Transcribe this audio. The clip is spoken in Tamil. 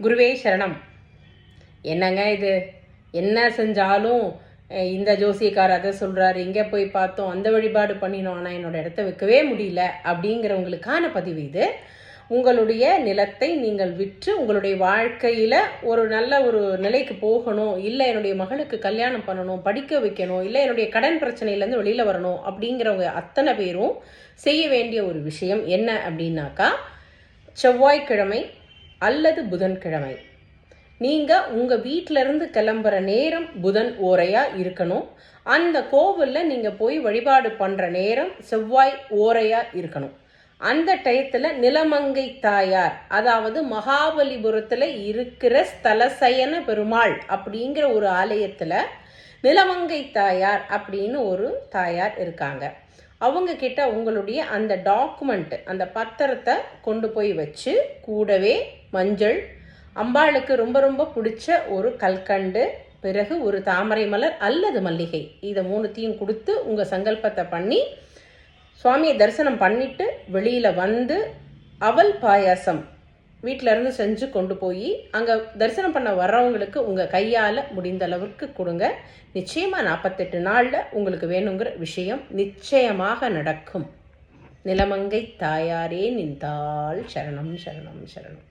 குருவே சரணம். என்னங்க இது? என்ன செஞ்சாலும் இந்த ஜோசியக்கார் அதை சொல்கிறாரு இங்கே போய் பார்த்தோம் அந்த வழிபாடு பண்ணினோம் ஆனால் என்னோட இடத்த வைக்கவே முடியல அப்படிங்கிறவங்களுக்கான பதிவு இது. உங்களுடைய நிலத்தை நீங்கள் விற்று உங்களுடைய வாழ்க்கையில் ஒரு நல்ல ஒரு நிலைக்கு போகணும். இல்லை என்னுடைய மகளுக்கு கல்யாணம் பண்ணணும் படிக்க வைக்கணும் இல்லை என்னுடைய கடன் பிரச்சனையிலேருந்து வெளியில் வரணும் அப்படிங்கிறவங்க அத்தனை பேரும் செய்ய வேண்டிய ஒரு விஷயம் என்ன அப்படின்னாக்கா செவ்வாய்க்கிழமை அல்லது புதன்கிழமை. நீங்கள் உங்கள் வீட்டிலேருந்து கிளம்புற நேரம் புதன் ஓரையாக இருக்கணும். அந்த கோவிலில் நீங்கள் போய் வழிபாடு பண்ணுற நேரம் செவ்வாய் ஓரையாக இருக்கணும். அந்த டயத்தில் நிலமங்கை தாயார் அதாவது மகாபலிபுரத்தில் இருக்கிற ஸ்தலசயன பெருமாள் அப்படிங்கிற ஒரு ஆலயத்தில் நிலமங்கை தாயார் அப்படின்னு ஒரு தாயார் இருக்காங்க. அவங்க கிட்ட உங்களுடைய அந்த டாக்குமெண்ட் அந்த பத்திரத்தை கொண்டு போய் வச்சு கூடவே மஞ்சள். அம்பாளுக்கு ரொம்ப ரொம்ப பிடிச்ச ஒரு கல்கண்டு பிறகு ஒரு தாமரை மலர் அல்லது மல்லிகை. இதை மூணுத்தையும் கொடுத்து உங்கள் சங்கல்பத்தை பண்ணி சுவாமியை தரிசனம் பண்ணிட்டு வெளியில் வந்து அவல் பாயாசம் வீட்டிலேருந்து செஞ்சு கொண்டு போய் அங்கே தரிசனம் பண்ண வர்றவங்களுக்கு உங்கள் கையால் முடிந்த அளவுக்கு கொடுங்க. நிச்சயமாக நாற்பத்தெட்டு நாளில் உங்களுக்கு வேணுங்கிற விஷயம் நிச்சயமாக நடக்கும். நிலமங்கை தாயாரே நின்றாள் சரணம் சரணம் சரணம்.